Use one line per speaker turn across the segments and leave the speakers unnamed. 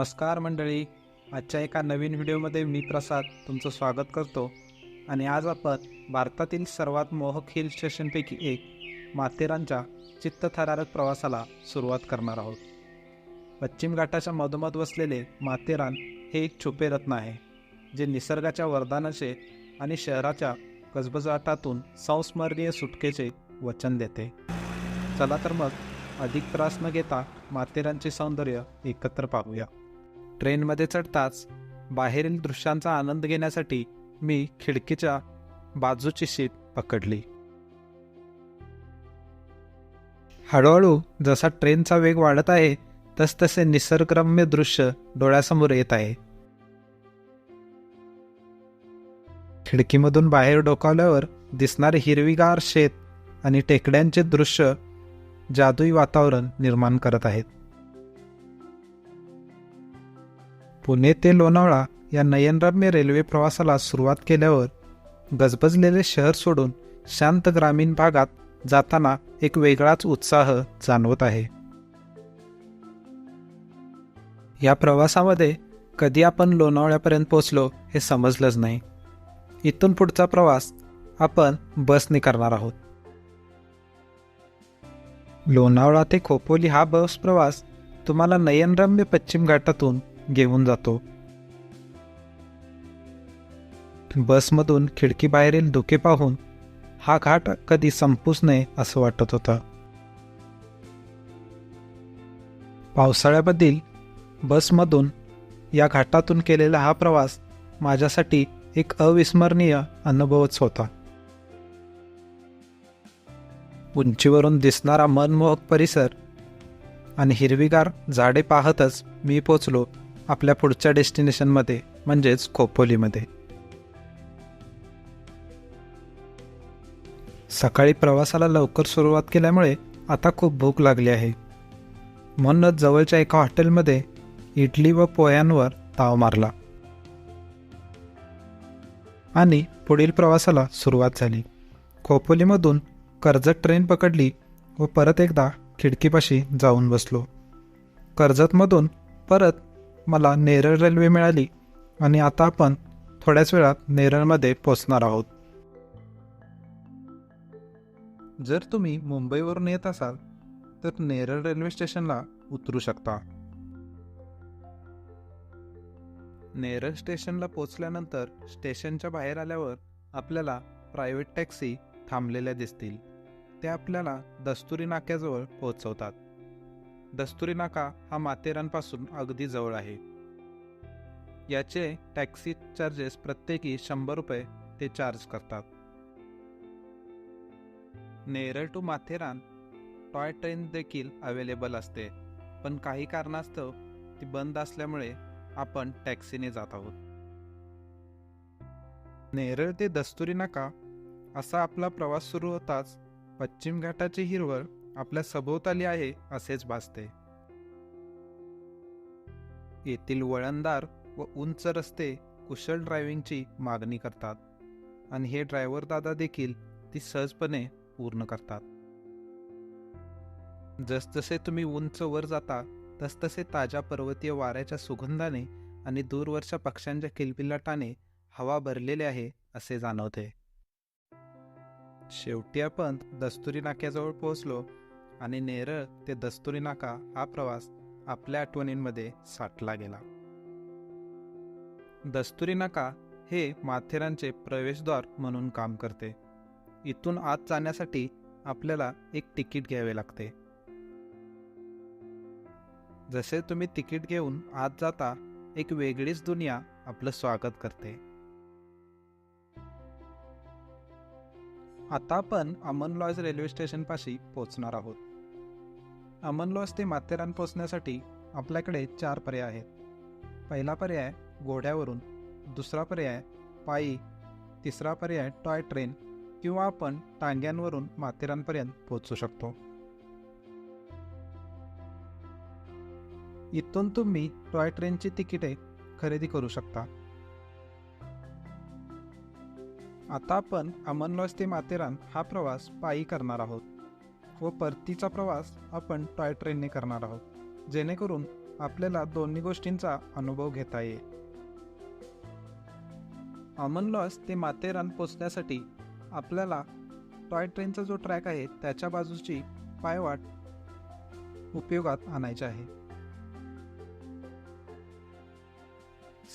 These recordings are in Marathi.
नमस्कार मंडळी. आजच्या एका नवीन व्हिडिओमध्ये मी प्रसाद तुमचं स्वागत करतो. आणि आज आपण भारतातील सर्वात मोहक हिल स्टेशनपैकी एक माथेरानच्या चित्तथरारक प्रवासाला सुरुवात करणार आहोत. पश्चिम घाटाच्या मधोमध वसलेले माथेरान हे एक छुपे रत्न आहे जे निसर्गाच्या वरदानाचे आणि शहराच्या गजबजाटातून संस्मरणीय सुटकेचे वचन देते. चला तर मग अधिक त्रास न घेता माथेरानचे सौंदर्य एकत्र पाहूया. ट्रेनमध्ये चढताच बाहेरील दृश्यांचा आनंद घेण्यासाठी मी खिडकीच्या बाजूची सीट पकडली. हळूहळू जसा ट्रेनचा वेग वाढत आहे तसतसे निसर्गरम्य दृश्य डोळ्यासमोर येत आहे. खिडकीमधून बाहेर डोकावल्यावर दिसणारे हिरवीगार शेत आणि टेकड्यांचे दृश्य जादुई वातावरण निर्माण करत आहेत. पुणे ते लोणावळा या नयनरम्य रेल्वे प्रवासाला सुरुवात केल्यावर गजबजलेले शहर सोडून शांत ग्रामीण भागात जाताना एक वेगळाच उत्साह जाणवत आहे. या प्रवासामध्ये कधी आपण लोणावळ्यापर्यंत पोहोचलो हे समजलंच नाही. इथून पुढचा प्रवास आपण बसने करणार आहोत. लोणावळा ते खोपोली हा बस प्रवास तुम्हाला नयनरम्य पश्चिम घाटातून घेऊन जातो. बसमधून खिडकीबाहेरील धुके पाहून हा घाट कधी संपूच नये असं वाटत होतं. पावसाळ्यामधील बसमधून या घाटातून केलेला हा प्रवास माझ्यासाठी एक अविस्मरणीय अनुभवच होता. उंचीवरून दिसणारा मनमोहक परिसर आणि हिरवीगार झाडे पाहतच मी पोचलो. आपल्या पुढच्या डेस्टिनेशनमध्ये म्हणजेच खोपोलीमध्ये सकाळी प्रवासाला लवकर सुरुवात केल्यामुळे आता खूप भूक लागली आहे. म्हणूनच जवळच्या एका हॉटेलमध्ये इडली व पोह्यांवर ताव मारला. आणि पुढील प्रवासाला सुरुवात झाली. खोपोलीमधून कर्जत ट्रेन पकडली व परत एकदा खिडकीपाशी जाऊन बसलो. कर्जतमधून परत मला नेरळ रेल्वे मिळाली आणि आता आपण थोड्याच वेळात नेरळमध्ये पोचणार आहोत. जर तुम्ही मुंबईवरून येत असाल तर नेरळ रेल्वे स्टेशनला उतरू शकता. नेरळ स्टेशनला पोचल्यानंतर स्टेशनच्या बाहेर आल्यावर आपल्याला प्रायव्हेट टॅक्सी थांबलेल्या दिसतील. ते आपल्याला दस्तुरी नाक्याजवळ पोहोचवतात. दस्तुरी नाका हा माथेरानपासून अगदी जवळ आहे. याचे टॅक्सी चार्जेस प्रत्येकी शंभर रुपये ते चार्ज करतात. Neral to Matheran toy train देखील अवेलेबल असते पण काही कारणास्तव ती बंद असल्यामुळे आपण टॅक्सीने जात आहोत. नेरळ ते दस्तुरी नाका असा आपला प्रवास सुरू होताच पश्चिम घाटाची हिरवळ आपल्या सभोवताली आहे असेच भासते. येथील वळणदार व उंच रस्ते कुशल ड्रायव्हिंगची मागणी करतात आणि हे ड्रायव्हर दादा देखील ती सहजपणे पूर्ण करतात. जसजसे तुम्ही उंच वर जाता तसतसे ताज्या पर्वतीय वाऱ्याच्या सुगंधाने आणि दूरवरच्या पक्ष्यांच्या किलबिलाटाने हवा भरलेली आहे असे जाणवते. शेवटी आपण दस्तुरी नाक्याजवळ पोहोचलो आणि नेरळ ते दस्तुरी नाका हा प्रवास आपल्या आठवणींमध्ये साठला गेला. दस्तुरी नाका हे माथेरानचे प्रवेशद्वार म्हणून काम करते. इथून आत जाण्यासाठी आपल्याला एक तिकीट घ्यावे लागते. जसे तुम्ही तिकीट घेऊन आत जाता एक वेगळीच दुनिया आपलं स्वागत करते. आता आपण अमन लॉज रेल्वे स्टेशनपाशी पोचणार पोहोचणार आहोत. अमनलॉस ते माथेरान पोहोचण्यासाठी आपल्याकडे चार पर्याय आहेत. पहिला पर्याय घोड्यावरून दुसरा पर्याय पायी तिसरा पर्याय टॉय ट्रेन किंवा आपण टांग्यांवरून माथेरानपर्यंत पोहोचू शकतो. इथून तुम्ही टॉय ट्रेनची तिकिटे खरेदी करू शकता. आता आपण अमनलॉस ते माथेरान हा प्रवास पायी करणार आहोत. व परतीचा प्रवास आपण टॉय ट्रेनने करणार आहोत. जेणेकरून आपल्याला दोन्ही गोष्टींचा अनुभव घेता येईल. अमन लॉस ते माथेरान पोचण्यासाठी आपल्याला टॉय ट्रेनचा जो ट्रॅक आहे त्याच्या बाजूची पायवाट उपयोगात आणायची आहे.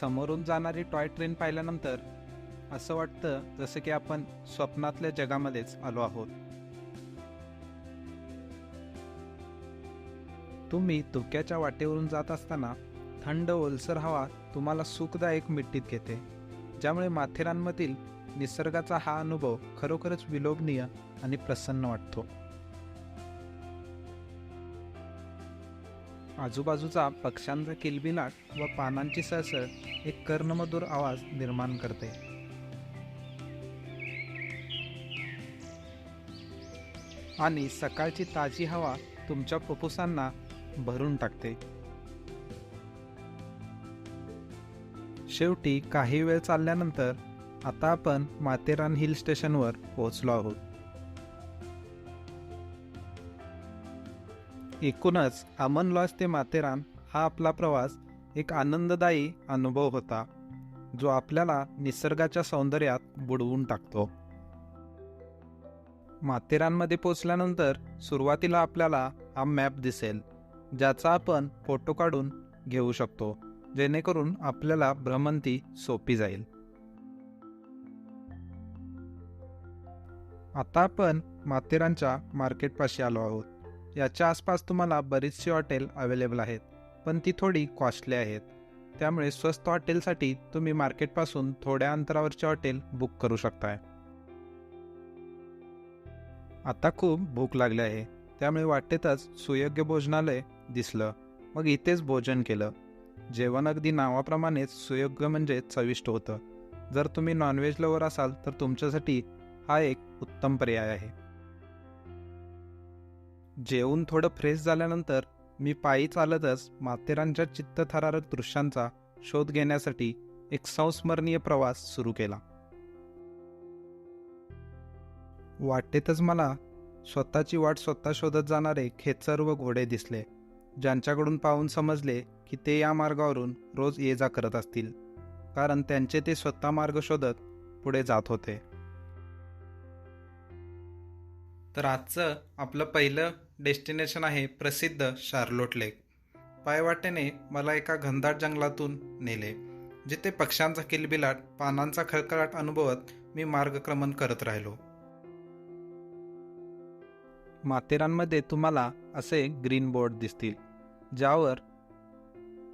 समोरून जाणारी टॉय ट्रेन पाहिल्यानंतर असं वाटतं जसं की आपण स्वप्नातल्या जगामध्येच आलो आहोत. तुम्ही धुक्याच्या वाटेवरून जात असताना थंड ओलसर हवा तुम्हाला सुखदायक मिट्टीत घेते. ज्यामुळे माथेरानमधील निसर्गाचा हा अनुभव खरोखरच विलोभनीय आणि प्रसन्न वाटतो. आजूबाजूचा पक्ष्यांचा किलबिलाट व पानांची सळसळ एक कर्णमधुर आवाज निर्माण करते. आणि सकाळची ताजी हवा तुमच्या फुफ्फुसांना भरून टाकते. शेवटी काही वेळ चालल्यानंतर आता आपण माथेरान हिल स्टेशनवर पोहोचलो आहोत. एकूणच अमन लॉज ते माथेरान हा आपला प्रवास एक आनंददायी अनुभव होता जो आपल्याला निसर्गाच्या सौंदर्यात बुडवून टाकतो. माथेरानमध्ये पोचल्यानंतर सुरुवातीला आपल्याला हा मॅप दिसेल. ज्याचा आपण फोटो काढून घेऊ शकतो जेणेकरून आपल्याला भ्रमंती सोपी जाईल. आता आपण माथेरानच्या मार्केटपाशी आलो आहोत. याच्या आसपास तुम्हाला बरीचशी हॉटेल अवेलेबल आहेत पण ती थोडी कॉस्टली आहेत. त्यामुळे स्वस्त हॉटेलसाठी तुम्ही मार्केटपासून थोड्या अंतरावरचे हॉटेल बुक करू शकताय. आता खूप भूक लागली आहे त्यामुळे वाटेतच सुयोग्य भोजनालय दिसलं. मग इथेच भोजन केलं. जेवण अगदी नावाप्रमाणेच सुयोग्य म्हणजे चविष्ट होतं. जर तुम्ही नॉनव्हेज लवर असाल तर तुमच्यासाठी हा एक उत्तम पर्याय आहे. जेवून थोडं फ्रेश झाल्यानंतर मी पायी चालतच माथेरानच्या चित्तथरारक दृश्यांचा शोध घेण्यासाठी एक संस्मरणीय प्रवास सुरू केला. वाटेतच मला स्वतःची वाट स्वतः शोधत जाणारे खेचर व घोडे दिसले. ज्यांच्याकडून पाहून समजले की ते या मार्गावरून रोज ये जा करत असतील कारण त्यांचे ते स्वतः मार्ग शोधत पुढे जात होते. तर आजचं आपलं पहिलं डेस्टिनेशन आहे प्रसिद्ध शार्लोट लेक. पायवाटेने मला एका घनदाट जंगलातून नेले जिथे पक्ष्यांचा किलबिलाट पानांचा खळखळाट अनुभवत मी मार्गक्रमण करत राहिलो. माथेरानमध्ये तुम्हाला असे ग्रीन बोर्ड दिसतील ज्यावर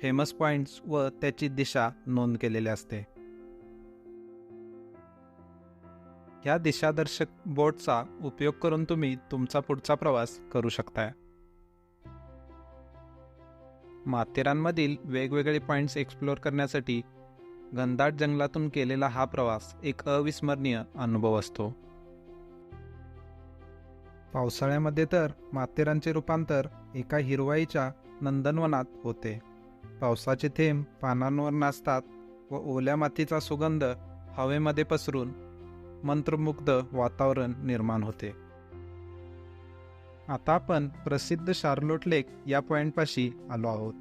फेमस पॉइंट्स व त्याची दिशा नोंद केलेली असते. या दिशादर्शक बोर्डचा उपयोग करून तुम्ही तुमचा पुढचा प्रवास करू शकता माथेरानमधील वेगवेगळे पॉइंट्स एक्सप्लोअर करण्यासाठी घनदाट जंगलातून केलेला हा प्रवास एक अविस्मरणीय अनुभव असतो. पावसाळ्यामध्ये तर माथेरानचे रूपांतर एका हिरवाईच्या नंदनवनात होते. पावसाचे थेंब पानांवर नाचतात व ओल्या मातीचा सुगंध हवेमध्ये पसरून मंत्रमुग्ध वातावरण निर्माण होते. आता आपण प्रसिद्ध शार्लोट लेक या पॉइंटपाशी आलो आहोत.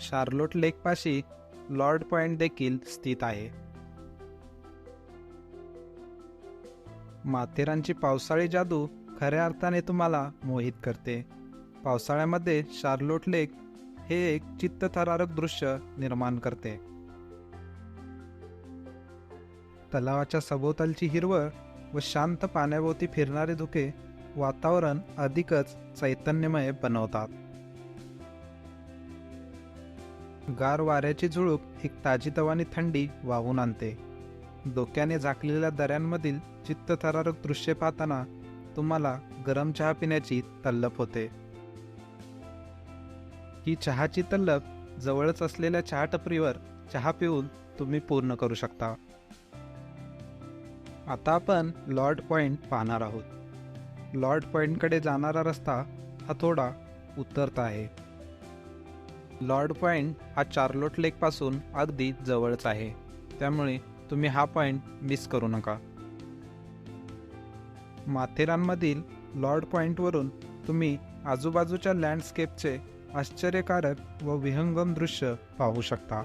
शार्लोट लेकपाशी लॉर्ड पॉइंट देखील स्थित आहे. माथेरानची पावसाळी जादू खऱ्या अर्थाने तुम्हाला मोहित करते. पावसाळ्यामध्ये शार्लोट लेक हे एक चित्तथरारक दृश्य निर्माण करते. तलावाच्या सभोवतालची हिरवळ व शांत पाण्याभोवती फिरणारे धुके वातावरण अधिकच चैतन्यमय बनवतात. गार वाऱ्याची झुळूक एक ताजीतवानी थंडी वाहून आणते. डोक्याने झाकलेल्या दऱ्यांमधील चित्तथरारक दृश्ये पाहताना तुम्हाला गरम चहा पिण्याची तल्लप होते. ही चहाची तल्लप जवळच असलेल्या चहा टपरीवर चहा पिऊन तुम्ही पूर्ण करू शकता. आता आपण लॉर्ड पॉइंट पाहणार आहोत. लॉर्ड पॉइंटकडे जाणारा रस्ता हा थोडा उतरता आहे. लॉर्ड पॉइंट हा चार्लोट लेकपासून अगदी जवळच आहे. त्यामुळे तुम्ही हा पॉईंट मिस करू नका. माथेरानमधील लॉर्ड पॉईंटवरून तुम्ही आजूबाजूच्या लँडस्केपचे आश्चर्यकारक व विहंगम दृश्य पाहू शकता.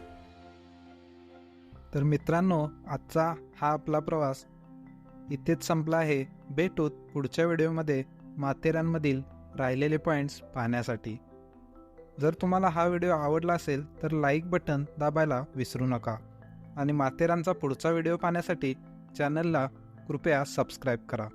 तर मित्रांनो आजचा हा आपला प्रवास इथेच संपला आहे. भेटूत पुढच्या व्हिडिओमध्ये माथेरानमधील राहिलेले पॉईंट्स पाहण्यासाठी. जर तुम्हाला हा व्हिडिओ आवडला असेल तर लाईक बटन दाबायला विसरू नका. आणि माथेरानचा पुढचा व्हिडिओ पाहण्यासाठी चॅनलला कृपया सबस्क्राईब करा.